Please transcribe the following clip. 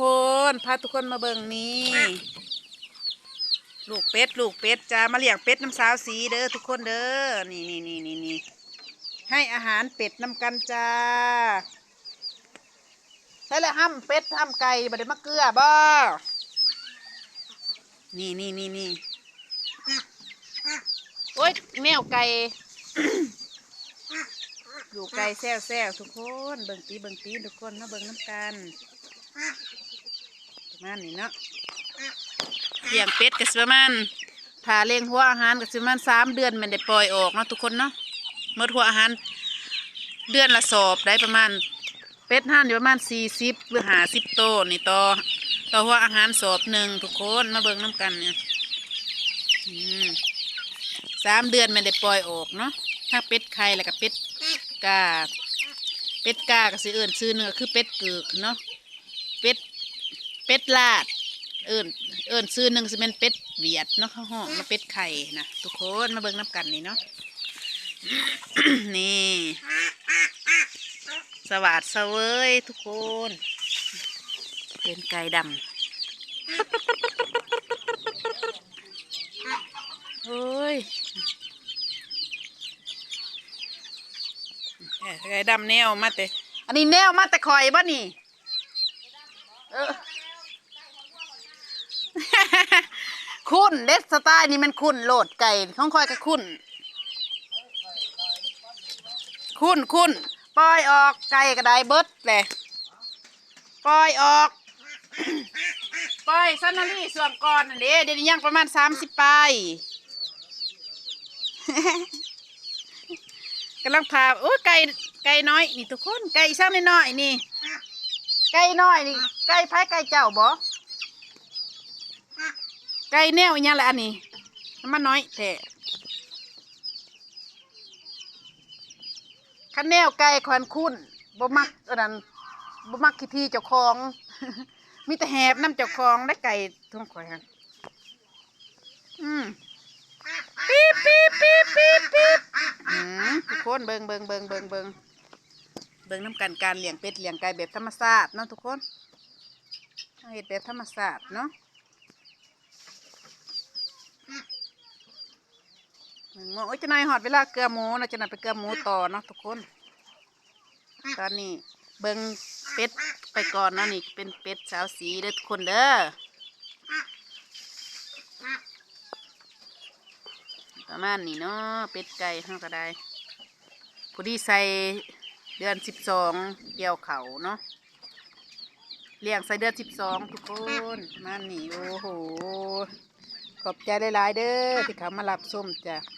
คนพาทุกคนมาเบิ่งนี้ลูกเป็ดลูกเป็ดจ้ามาเลี้ยงเป็ดน้ำสาวสีเด้อทุกคนเด้อนี่นี่นี่นี่นี่ให้อาหารเป็ดน้ำกันจ้าใช่แล้วห้ำเป็ดห้ำไก่บ่ได้มาเกลือบ่นี่นี่นี่นี่โอ๊ยแมวไก่อยู่ไกลแซวแซวทุกคน เบิ่งตีเบิ่งตีทุกคนมาเบิ่งน้ำกัน ประมาณนี้เนาะเลี้ยงเป็ดก็สิประมาณถ้าเลี้ยงหัวอาหารก็สิประมาณสามเดือนมันได้ปล่อยออกเนาะทุกคนเนาะเมื่อหัวอาหารเดือนละสอบได้ประมาณเป็ดห่านอยู่ประมาณสี่สิบหรือห้าสิบโตวนี่ต่อต่อหัวอาหารสอบหนึ่งทุกคนมาเบิ่งน้ำกันเนี่ยสามเดือนมันได้ปล่อยออกเนาะถ้าเป็ดไข่แล้วก็เป็ดกาเป็ดกาก็สิเอิญซื้อเนื้อคือเป็ดเกือกเนาะ เป็ด เป็ดลาด เอิญเอิญซื้อหนึ่งสิเป็นเป็ดเวียดเนาะข้าวห้องมาเป็ดไข่นะทุกคนมาเบิ่งน้ำกันนี่เนาะนี่ สวัสดเสวยทุกคน เป็นไก่ดำโอ้ยเอ้ยไก่ดำแนวมาแต่อันนี้แนวมาแต่คอยบ่นี่ ออคุณเด็ดสไตล์นี่มันคุณโหลดไก่ของคอยกับคุณคุณคุณปล่อยออกไก่ก็ไดเบิดเลยปล่อยออกปล่อยซันนารีส่วนก่อนนั่นเด้เดี๋ยวนี้ยังประมาณสามสิบปลายกำลังพาโอ้ไก่ไก่น้อยนี่ทุกคนไก่ช่างน้อยๆนี่ ไก่น้อยนี่ไก่ไผ่ไก่เจ้าบ่ไก่แนวอหยังละอันนี้มันน้อยแท้ขันแนวไก่ขวัญคุณบ่มักอันนั้นบ่มักขี้ที่เจ้าของ มีแต่แหบน้ำเจ้าของและไก่ทุ่งข่อยฮะอืมปี๊บปี๊บปี๊บปี๊บปี๊บอืมทุกคนเบิงเบิงเบิงเบิงเบิง เบิงน้ำกันการเลี้ยงเป็ดเลี้ยงไก่แบบธรรมชาติเนาะทุกคนเห็ดแบบธรรมชาติเนาะหนึ่งโมงโอ้ยจะนายหอดเวลาเกลือหมูนะจะนายไปเกลือหมูต่อเนาะทุกคน ตอนนี้เบิงเป็ดไปก่อนนะนี่เป็นเป็ดสาวสีเด้อทุกคนเด้อประมาณนี้เนาะเป็ดไก่เฮาก็ได้พอดีใส่ เดือนสิบสองเกี่ยวเขาเนาะเลี้ยงใส่เดือนสิบสองทุกคนมาหนีโอ้โหขอบใจหลายๆเด้อที่เขามารับส้มจ้ะ